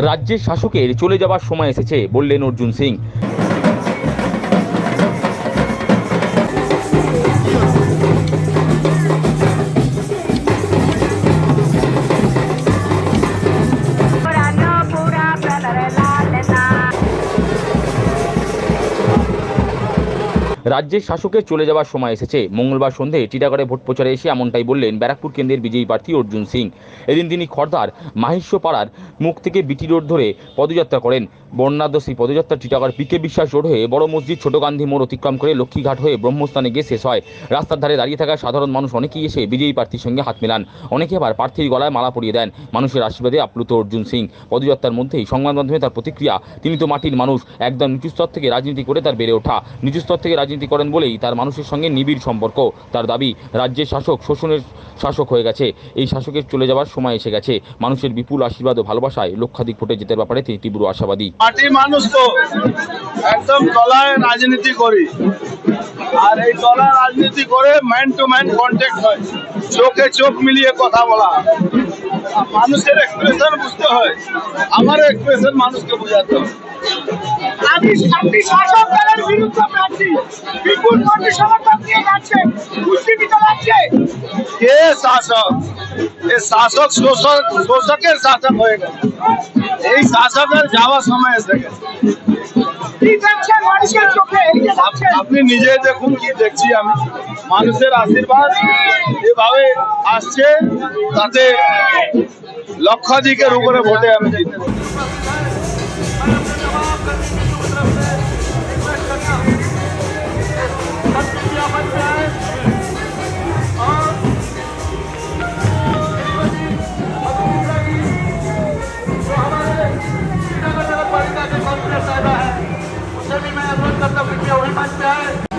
রাজ্যের শাসকের চলে যাওয়ার সময় এসেছে বললেন Arjun Singh. la la la রাজ্যের শাসকের চলে যাওয়ার সময় এসেছে। মঙ্গলবার সন্ধে টিটাগড়ে ভোট প্রচারে এসে এমনটাই বললেন ব্যারাকপুর কেন্দ্রের বিজয়ী প্রার্থী অর্জুন সিং। এদিন তিনি খড়দার মাহিষ্য পাড়ার মুখ থেকে বিটি রোড ধরে পদযাত্রা করেন। বন্যাদোষী পদযাত্রা টিটাগড় পিকে বিশ্বাস রোড হয়ে বড় মসজিদ, ছোট গান্ধী মোড় অতিক্রম করে লক্ষ্মীঘাট হয়ে ব্রহ্মস্থানে গিয়ে শেষ হয়। রাস্তার ধারে দাঁড়িয়ে থাকা সাধারণ মানুষ অনেকেই এসে বিজয়ী প্রার্থীর সঙ্গে হাত মেলান। অনেকে আবার প্রার্থীর গলায় মালা পরিয়ে দেন। মানুষের আশীর্বাদে আপ্লুত অর্জুন সিং। পদযাত্রার মধ্যেই সংবাদ মাধ্যমে তার প্রতিক্রিয়া, তিনি তো মাটির মানুষ, একদম নিচু স্তর থেকে রাজনীতি করে তার বেড়ে ওঠা। নিচু স্তর থেকে রাজনীতি করেন বলেই তার মানুষের সঙ্গে নিবিড় সম্পর্ক। তার দাবি, রাজ্যের শাসক শোষণের শাসক হয়ে গেছে। এই শাসকের চলে যাওয়ার সময় এসে গেছে। মানুষের বিপুল আশীর্বাদ ও ভালোবাসায় লক্ষাধিক ভোটে জেতার ব্যাপারে তিনি তীব্র আশাবাদী। মানুষ তো, একদম তলায় রাজনীতি করি। আর এই তলায় রাজনীতি করে ম্যান টু ম্যান হয়। চোখে চোখ মিলিয়ে কথা বলা। মানুষের এক্সপ্রেশন বুঝতে হয়। আমার এক্সপ্রেশন মানুষকে বোঝাতে হয়। আমি আপনি শাসক দলের বিরুদ্ধে প্রার্থী। বিপুল সমর্থন নিয়ে কে শাসক? এ শাসক শোষক শোষকের শাসক হয়ে এই শাসকের যাওয়ার সময় এসে গেছে। আপনি নিজে দেখুন কি দেখছি আমি। মানুষের আশীর্বাদ এভাবে আসছে তাতে লক্ষাধিকের উপরে ভোটে আমি জিতে करता हूँ कि वही मंच पे आए